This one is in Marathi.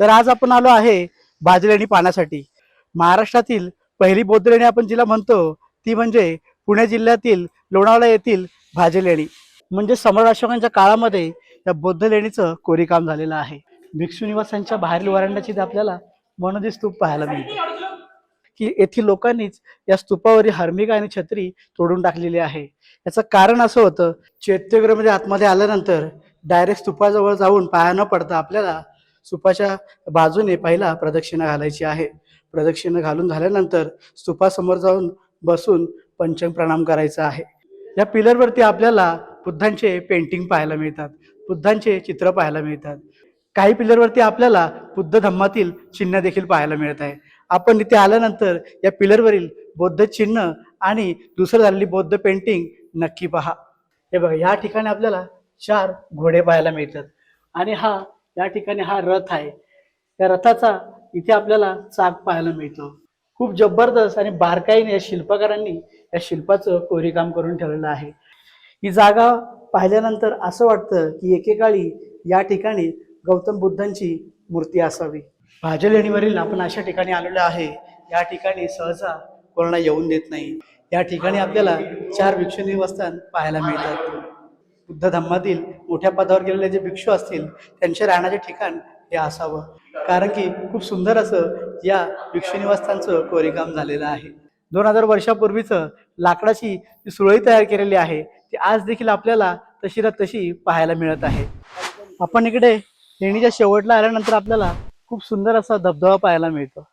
तर आज आपण आलो आहे भाजलेणी पाण्यासाठी महाराष्ट्रातील पहिली बौद्ध लेणी आपण जिला म्हणतो ती म्हणजे पुणे जिल्ह्यातील लोणावळा येथील भाजलेणी. म्हणजे सम्राट अशोकांच्या काळामध्ये या बौद्ध लेणीचं कोरीकाम झालेलं आहे. भिक्षू निवासांच्या बाहेरील वरांड्याची आपल्याला मनोदी स्तूप पाहायला मिळते की येथील लोकांनीच या स्तूपावरील हर्मिका आणि छत्री तोडून टाकलेली आहे. याचं कारण असं होतं चैत्यगृहामध्ये म्हणजे आतमध्ये आल्यानंतर डायरेक्ट स्तूपाजवळ जाऊन पाया न पडता आपल्याला स्तूपाच्या बाजूने पहिला प्रदक्षिणा घालायची आहे. प्रदक्षिणा घालून झाल्यानंतर स्तूपासमोर जाऊन बसून पंचंग प्रणाम करायचा आहे. या पिलरवरती आपल्याला बुद्धांचे पेंटिंग पाहायला मिळतात बुद्धांचे चित्र पाहायला मिळतात. काही पिलरवरती आपल्याला बुद्ध धम्मातील चिन्ह देखील पाहायला मिळत आहे. आपण इथे आल्यानंतर या पिलरवरील बौद्ध चिन्ह आणि दुसरं झालेली बौद्ध पेंटिंग नक्की पहा. हे बघा या ठिकाणी आपल्याला चार घोडे पाहायला मिळतात. आणि हा या ठिकाणी हा रथ आहे. त्या रथाचा इथे आपल्याला चाक पाहायला मिळतो. खूप जबरदस्त आणि बारकाईने या शिल्पकारांनी या शिल्पाचं कोरीकाम करून ठेवलेलं आहे. ही जागा पाहिल्यानंतर असं वाटतं की एकेकाळी या ठिकाणी गौतम बुद्धांची मूर्ती असावी. भाजल लेणीवरील आपण अशा ठिकाणी आलेलो आहे. या ठिकाणी सहसा कोणाला येऊन देत नाही. या ठिकाणी आपल्याला चार भिक्षू निवासस्थान पाहायला मिळतात. बुद्ध धम्मातील मोठ्या पदावर गेलेले जे भिक्षू असतील त्यांचे राहण्याचे ठिकाण हे असावं. कारण की खूप सुंदर असं या भिक्षू निवासस्थानचं कोरीकाम झालेलं आहे. दोन हजार वर्षापूर्वीचं लाकडाची जी सुरळी तयार केलेली आहे ती आज देखील आपल्याला तशी ना तशी पाहायला मिळत आहे. आपण इकडे लेणीच्या शेवटला आल्यानंतर आपल्याला खूप सुंदर असा धबधबा पाहायला मिळतो.